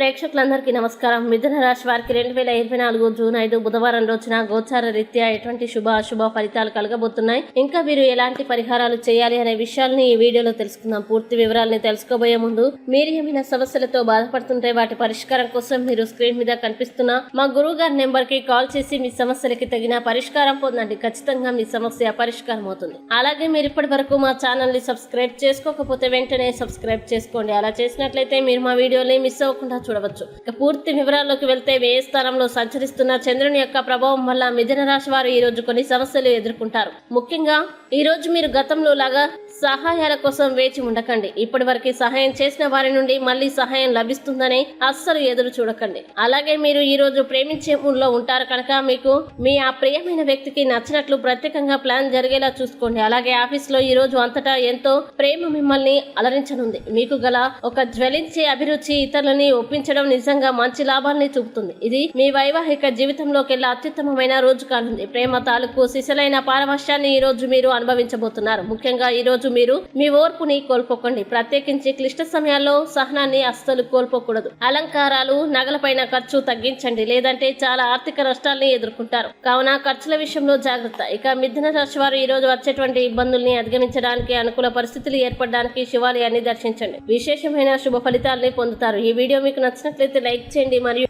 ప్రేక్షకులందరికీ నమస్కారం. మిథున రాశి వారికి రెండు వేల ఇరవై నాలుగు జూన్ ఐదు బుధవారం రోజున గోచార రీత్యా ఎటువంటి శుభ అశుభ ఫలితాలు కలగబోతున్నాయి. ఇంకా మీరు ఎలాంటి పరిహారాలు చేయాలి అనే విషయాల్ని ఈ వీడియోలో తెలుసుకుందాం. పూర్తి వివరాలని తెలుసుకోబోయే ముందు మీరు ఏమైనా సమస్యలతో బాధపడుతుంటే వాటి పరిష్కారం కోసం మీరు స్క్రీన్ మీద కనిపిస్తున్న మా గురువు గారి నెంబర్కి కాల్ చేసి మీ సమస్యలకి తగిన పరిష్కారం పొందండి. ఖచ్చితంగా మీ సమస్య పరిష్కారం అవుతుంది. అలాగే మీరు ఇప్పటి వరకు మా ఛానల్ని సబ్స్క్రైబ్ చేసుకోకపోతే వెంటనే సబ్స్క్రైబ్ చేసుకోండి. అలా చేసినట్లయితే మీరు మా వీడియోని మిస్ అవ్వకుండా చూడవచ్చు. ఇక పూర్తి వివరాల్లోకి వెళ్తే వ్యయ స్థానంలో సంచరిస్తున్న చంద్రుని యొక్క ప్రభావం వల్ల మిథున రాశి వారు ఈ రోజు కొన్ని సమస్యలు ఎదుర్కొంటారు. ముఖ్యంగా ఈ రోజు మీరు గతంలో లాగా సహాయాల కోసం వేచి ఉండకండి. ఇప్పటి వరకు సహాయం చేసిన వారి నుండి మళ్ళీ సహాయం లభిస్తుందని అస్సలు ఎదురు చూడకండి. అలాగే మీరు ఈ రోజు ప్రేమించే మూడ్లో ఉంటారు కనుక మీకు మీ ఆ ప్రియమైన వ్యక్తికి నచ్చినట్లు ప్రత్యేకంగా ప్లాన్ జరిగేలా చూసుకోండి. అలాగే ఆఫీస్లో ఈ రోజు అంతటా ఎంతో ప్రేమ మిమ్మల్ని అలరించనుంది. మీకు గల ఒక జ్వలించే అభిరుచి ఇతరులని ఒప్పించడం నిజంగా మంచి లాభాల్ని చూపుతుంది. ఇది మీ వైవాహిక జీవితంలోకెల్లా అత్యుత్తమమైన రోజు కానుంది. ప్రేమ తాలూకు శిశలైన పారవశ్యాన్ని ఈ రోజు మీరు అనుభవించబోతున్నారు. ముఖ్యంగా ఈ రోజు మీరు మీ ఓర్పుని కోల్పోకండి. ప్రత్యేకించి క్లిష్ట సమయాల్లో సహనాన్ని అస్సలు కోల్పోకూడదు. అలంకారాలు నగలపైన ఖర్చు తగ్గించండి. లేదంటే చాలా ఆర్థిక నష్టాల్ని ఎదుర్కొంటారు. కావున ఖర్చుల విషయంలో జాగ్రత్త. ఇక మిథున రాశి వారు ఈ రోజు వచ్చేటువంటి ఇబ్బందుల్ని అధిగమించడానికి అనుకూల పరిస్థితులు ఏర్పడడానికి శివాలయాన్ని దర్శించండి. విశేషమైన శుభ ఫలితాలని పొందుతారు. ఈ వీడియో మీకు నచ్చినట్లయితే లైక్ చేయండి మరియు